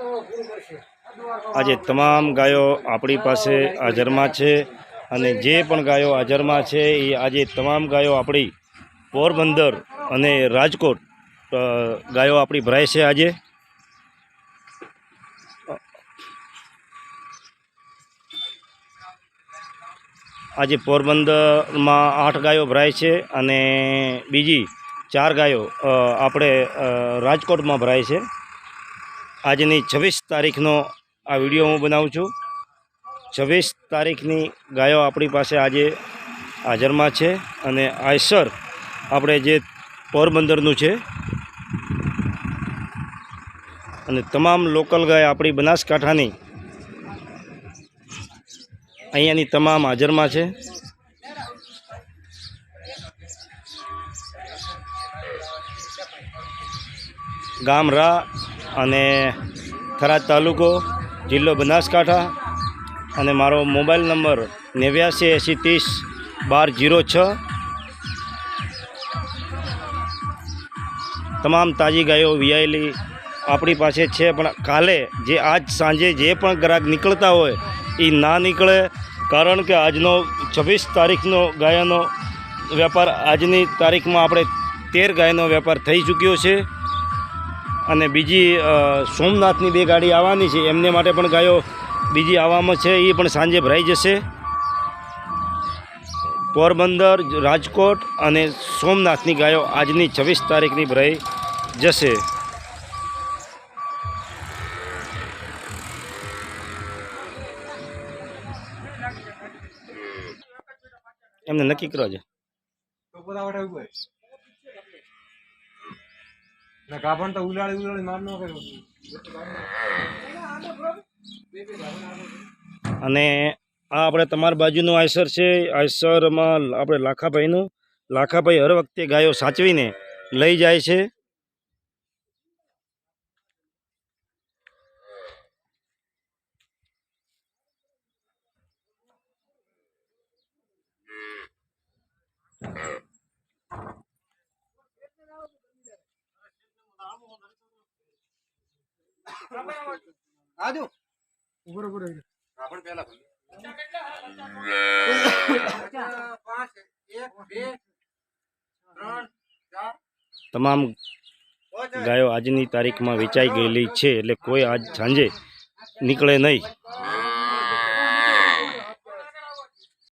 આજે તમામ ગાયો આપણી પાસે હાજરમાં છે અને જે પણ ગાયો હાજરમાં છે એ આજે તમામ ગાયો આપણી પોરબંદર અને રાજકોટ ગાયો આપણી ભરાય છે આજે. આજે પોરબંદરમાં આઠ ગાયો ભરાય છે અને બીજી ચાર ગાયો આપણે રાજકોટમાં ભરાય છે. આજની છવ્વીસ તારીખનો આ વીડિયો હું બનાવું છું. છવ્વીસ તારીખની ગાયો આપણી પાસે આજે હાજરમાં છે અને આયસર આપણે જે પોરબંદરનું છે અને તમામ લોકલ ગાય આપણી બનાસકાંઠાની અહીંયાની તમામ હાજરમાં છે. ગામ રા અને થરાદ તાલુકો જિલ્લો બનાસકાંઠા અને મારો મોબાઈલ નંબર નેવ્યાસી એંસી ત્રીસ બાર જીરો છ. તમામ તાજી ગાયો વિયાયેલી આપણી પાસે છે, પણ કાલે જે આજ સાંજે જે પણ ગ્રાહક નીકળતા હોય એ ના નીકળે કારણ કે આજનો છવ્વીસ તારીખનો ગાયાનો વેપાર, આજની તારીખમાં આપણે તેર ગાયનો વેપાર થઈ ચૂક્યો છે. અને બીજી સોમનાથની બે ગાડી આવવાની છે. એમને માટે પણ ગાયો બીજી આવવામાં છે. એ પણ સાંજે ભરાઈ જશે. પોરબંદર, રાજકોટ અને સોમનાથની ગાયો આજની છવ્વીસ તારીખની ભરાઈ જશે. એમને નક્કી કરો છે ના કાપણ તો ઉલાળી ઉલાળી માર નો કર્યો. અને આ આપણે તમારી બાજુનું આયસર છે આયસરમાં આપણે લાખાભાઈનું, લાખાભાઈ હર વખતે ગાયો સાચવીને લઈ જાય છે. આજો. ઊભો ઊભો પહેલા ત્રણ ચાર તમામ ગાયો આજની તારીખમાં વેચાઈ ગયેલી છે એટલે કોઈ આજ સાંજે નીકળે નહીં.